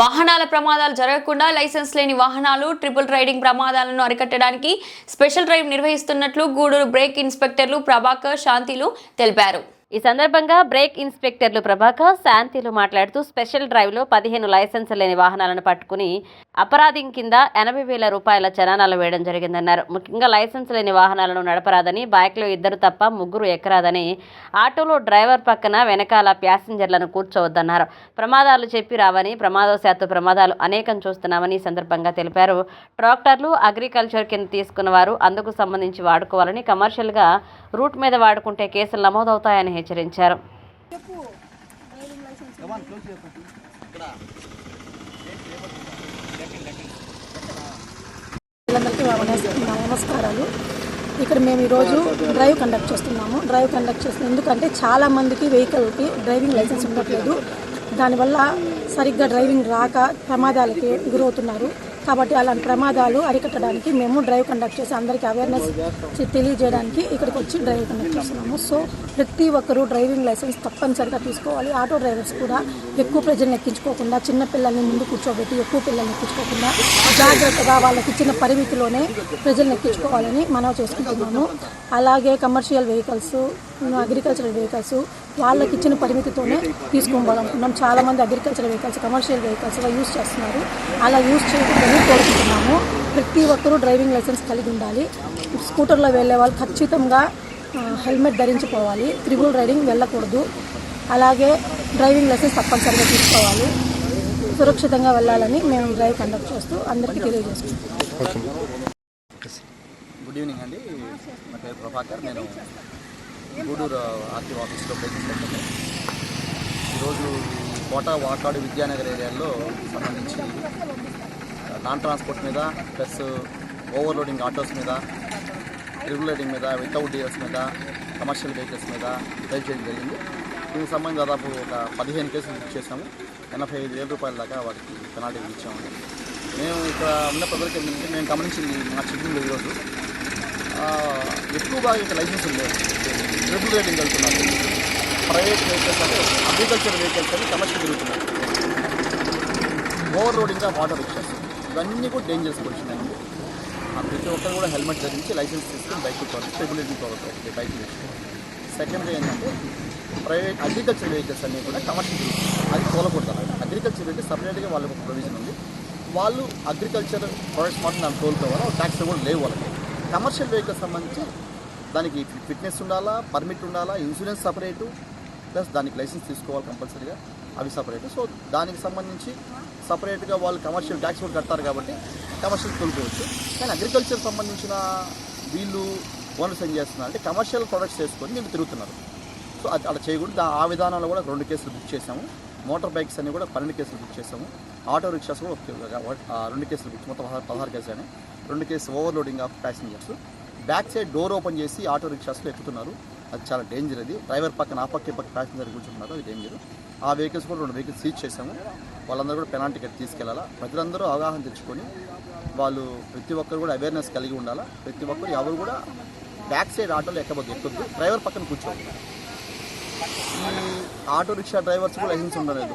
వాహనాల ప్రమాదాలు జరగకుండా లైసెన్స్ లేని వాహనాలు ట్రిపుల్ రైడింగ్ ప్రమాదాలను అరికట్టడానికి స్పెషల్ డ్రైవ్ నిర్వహిస్తున్నట్లు గూడూరు బ్రేక్ ఇన్స్పెక్టర్లు ప్రభాకర్ శాంతిలు తెలిపారు. ఈ సందర్భంగా బ్రేక్ ఇన్స్పెక్టర్లు ప్రభాకర్ శాంతిలు మాట్లాడుతూ స్పెషల్ డ్రైవ్లో పదిహేను లైసెన్స్ లేని వాహనాలను పట్టుకుని అపరాధం కింద ఎనభై వేల రూపాయల చలానాలు వేయడం జరిగిందన్నారు. ముఖ్యంగా లైసెన్స్ లేని వాహనాలను నడపరాదని బైక్లో ఇద్దరు తప్ప ముగ్గురు ఎక్కరాదని ఆటోలో డ్రైవర్ పక్కన వెనకాల ప్యాసింజర్లను కూర్చోవద్దన్నారు. ప్రమాదాలు చెప్పి రావని ప్రమాదవశాత్తు ప్రమాదాలు అనేకం చూస్తున్నామని ఈ సందర్భంగా తెలిపారు. ట్రాక్టర్లు అగ్రికల్చర్ కింద తీసుకున్న వారు అందుకు సంబంధించి వాడుకోవాలని కమర్షియల్గా రూట్ మీద వాడుకుంటే కేసులు నమోదవుతాయని హెచ్చరించారు. అందరికీ నమస్కారాలు. ఇక్కడ మేము ఈరోజు డ్రైవ్ కండక్ట్ చేస్తున్నాము. డ్రైవ్ కండక్ట్ చేస్తున్నాం ఎందుకంటే చాలా మందికి వెహికల్కి డ్రైవింగ్ లైసెన్స్ ఉండట్లేదు. దానివల్ల సరిగ్గా డ్రైవింగ్ రాక ప్రమాదాలకి గురవుతున్నారు. కాబట్టి అలాంటి ప్రమాదాలు అరికట్టడానికి మేము డ్రైవ్ కండక్ట్ చేసి అందరికీ అవేర్నెస్ తెలియజేయడానికి ఇక్కడికి వచ్చి డ్రైవ్ కండక్ట్ చేస్తున్నాము. సో ప్రతి ఒక్కరూ డ్రైవింగ్ లైసెన్స్ తప్పనిసరిగా తీసుకోవాలి. ఆటో డ్రైవర్స్ కూడా ఎక్కువ ప్రజలను ఎక్కించుకోకుండా చిన్న పిల్లల్ని ముందు కూర్చోబెట్టి ఎక్కువ పిల్లల్ని ఎక్కించుకోకుండా జాగ్రత్తగా వాళ్ళకి ఇచ్చిన పరిమితిలోనే ప్రజలను ఎక్కించుకోవాలని మనం చేసుకుంటున్నాము. అలాగే కమర్షియల్ వెహికల్స్ అగ్రికల్చరల్ వెహికల్స్ వాళ్ళకి ఇచ్చిన పరిమితితోనే తీసుకోవాలనుకున్నాం చాలామంది అగ్రికల్చర్ వెహికల్స్ కమర్షియల్ వెహికల్స్గా యూజ్ చేస్తున్నారు. అలా యూజ్ చేయకూడదని కోరుకుంటున్నాము? ప్రతి ఒక్కరూ డ్రైవింగ్ లైసెన్స్ కలిగి ఉండాలి. స్కూటర్లో వెళ్ళే వాళ్ళు ఖచ్చితంగా హెల్మెట్ ధరించిపోవాలి. త్రిబుల్ రైడింగ్ వెళ్ళకూడదు. అలాగే డ్రైవింగ్ లైసెన్స్ తప్పనిసరిగా తీసుకోవాలి. సురక్షితంగా వెళ్ళాలని మేము డ్రైవ్ కండక్ట్ చేస్తూ అందరికీ తెలియజేస్తున్నాం. గుడ్ ఈవినింగ్ అండి. నా పేరు ప్రభాకర్. నేను గూడూరు ఆర్టీఓ ఆఫీస్లో ప్రయత్నిస్తున్నాను ఈరోజు కోట వాకాడు విద్యానగర్ ఏరియాలో సంబంధించి నాన్ ట్రాన్స్పోర్ట్ మీద ప్లస్ ఓవర్లోడింగ్ ఆటోస్ మీద రెగ్యులేటింగ్ మీద వితౌట్ డీలర్స్ మీద కమర్షియల్ వెహికల్స్ మీద డ్రైవ్ చేయడం జరిగింది. దీనికి సంబంధించి దాదాపు ఒక పదిహేను కేసులు బుక్ చేసాము ఎనభై ఐదు వేల రూపాయల దాకా వాటికి పెనాల్టీ ఇచ్చాము మేము ఇక్కడ ఉన్న ప్రజలకి ఏంటంటే మేము గమనించింది మా చెప్పింది ఈరోజు. ఎక్కువ బాగా ఇక్కడ లైసెన్స్ లేదు ట్రిపుల్ రేటింగ్ వెళ్తున్నారు. ప్రైవేట్ వెహికల్స్ అంటే అగ్రికల్చర్ వెహికల్స్ అని కమర్షియల్ తిరుగుతున్నారు. ఓవర్ రోడింగ్గా వాటర్ రిక్షాస్ ఇవన్నీ కూడా డేంజర్స్ వచ్చినాయండి ప్రతి ఒక్కరు కూడా హెల్మెట్ ధరించి లైసెన్స్ తీసుకుని బైక్ కూర్చోవాలి ట్రిపుల్ రేటింగ్ పోవాలి. బైక్ సెకండ్ ఏంటంటే ప్రైవేట్ అగ్రికల్చర్ వెహికల్స్ అన్నీ కూడా కమర్షియల్ అది తోలకూడదు అగ్రికల్చర్ వెహికల్స్ సపరేట్గా వాళ్ళకి ఒక ప్రొవిజన్ ఉంది. వాళ్ళు అగ్రికల్చర్ ప్రొడక్ట్స్ మాత్రం దాన్ని తోలుకోవాలి ట్యాక్స్ కూడా లేవు వాళ్ళకి. కమర్షియల్ వెహికల్స్ సంబంధించి దానికి ఫిట్నెస్ ఉండాలా పర్మిట్ ఉండాలా ఇన్సూరెన్స్ సపరేటు ప్లస్ దానికి లైసెన్స్ తీసుకోవాలి కంపల్సరీగా అవి సపరేట్ సో దానికి సంబంధించి సపరేట్గా వాళ్ళు కమర్షియల్ ట్యాక్స్ కూడా కడతారు కాబట్టి కమర్షియల్ తోలుకోవచ్చు కానీ అగ్రికల్చర్ సంబంధించిన వీళ్ళు ఓనర్స్ ఏం చేస్తున్నారు అంటే కమర్షియల్ ప్రొడక్ట్స్ చేసుకొని వీళ్ళు తిరుగుతున్నారు. సో అది అలా చేయకూడదు. దా- ఆ విధానంలో కూడా రెండు కేసులు బుక్ చేసాము మోటార్ బైక్స్ అన్ని కూడా పన్నెండు కేసులు బుక్ చేసాము ఆటో రిక్షాస్ కూడా ఒక- రెండు కేసులు బుక్ మొత్తం పదహారు పదహారు కేసులు అని రెండు case overloading of passengers back side door open చేసి ఆటో రిక్షాస్లో ఎక్కుతున్నారు. అది చాలా డేంజర్ అది. డ్రైవర్ పక్కన ఆ పక్క పక్క ప్యాసింజర్ కూర్చుంటున్నారు. అది డేంజర్. ఆ వెహికల్స్ కూడా రెండు వెహికల్స్ సీజ్ చేసాము వాళ్ళందరూ కూడా పెనాల్టీ కట్టి తీసుకెళ్ళాలా ప్రజలందరూ అవగాహన తెచ్చుకొని వాళ్ళు ప్రతి ఒక్కరు కూడా అవేర్నెస్ కలిగి ఉండాలా? ప్రతి ఒక్కరు ఎవరు కూడా బ్యాక్ సైడ్ ఆటోలో ఎక్కబోద్దు ఎక్కొద్దు డ్రైవర్ పక్కన కూర్చోవద్దు ఈ ఆటో రిక్షా డ్రైవర్స్ కూడా లైసెన్స్ ఉండలేదు.